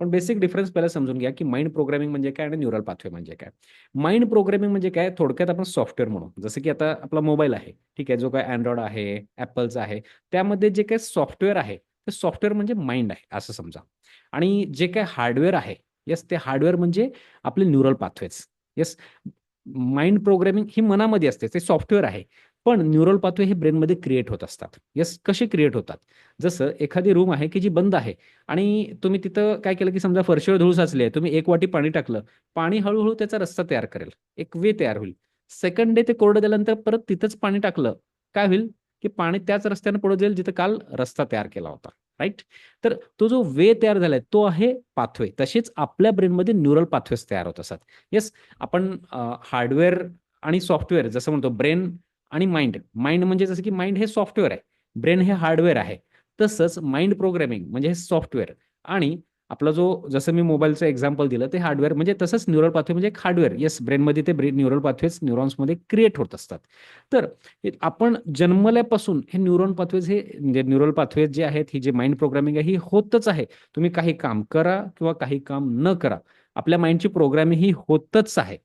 पण basic difference पहिला समजून घ्या की माइंड प्रोग्रामिंग म्हणजे काय आणि न्यूरल पाथवे म्हणजे काय. माइंड प्रोग्रामिंग म्हणजे काय? थोडक्यात आपण सॉफ्टवेअर म्हणू. जसं की आता आपला मोबाईल आहे. ठीक आहे जो काय अँड्रॉइड आहे ॲपलचा आहे त्यामध्ये जे काय सॉफ्टवेअर आहे ते सॉफ्टवेअर म्हणजे माइंड आहे असं समजा. आणि जे काय हार्डवेअर आहे येस ते हार्डवेअर म्हणजे आपले neural pathways. Yes mind programming ही मनामध्ये असते ते सॉफ्टवेअर आहे. पण न्यूरल पाथवे हे ब्रेनमध्ये क्रिएट होत असतात. यस कसे क्रिएट होतात? जसं एखादी रूम आहे की जी बंद आहे आणि तुम्ही तिथं काय केलं की समजा फरशीवर धूळ साचली आहे तुम्ही एक वाटी पाणी टाकलं पाणी हळूहळू त्याचा रस्ता तयार करेल एक वे तयार होईल. सेकंड डे ते कोरडं दिल्यानंतर परत तिथंच पाणी टाकलं काय होईल? की पाणी त्याच रस्त्याने पुढे जाईल जिथं काल रस्ता तयार केला होता. राईट तर तो जो वे तयार झालाय तो आहे पाथवे. तसेच आपल्या ब्रेनमध्ये न्यूरल पाथवेज तयार होत असतात. येस आपण हार्डवेअर आणि सॉफ्टवेअर जसं म्हणतो ब्रेन आणि माइंड माइंड म्हणजे जसं की माइंड हे सॉफ्टवेअर आहे. ब्रेन हे हार्डवेअर आहे. तसंच माइंड प्रोग्रॅमिंग म्हणजे हे सॉफ्टवेअर आणि आपला जो जसं मी मोबाईलचं एक्झाम्पल दिलं ते हार्डवेअर म्हणजे तसंच न्यूरल पाथवे म्हणजे एक हार्डवेअर येस ब्रेनमध्ये ते ब्रेन न्यूरल पाथवेज न्यूरॉन्समध्ये क्रिएट होत असतात. तर आपण जन्मल्यापासून हे न्यूरॉन पाथवेज हे म्हणजे न्यूरल पाथवेज जे आहेत ही जे माइंड प्रोग्रामिंग आहे ही होतच आहे. तुम्ही काही काम करा किंवा काही काम न करा. आपल्या माइंडची प्रोग्रामिंग ही होतच आहे.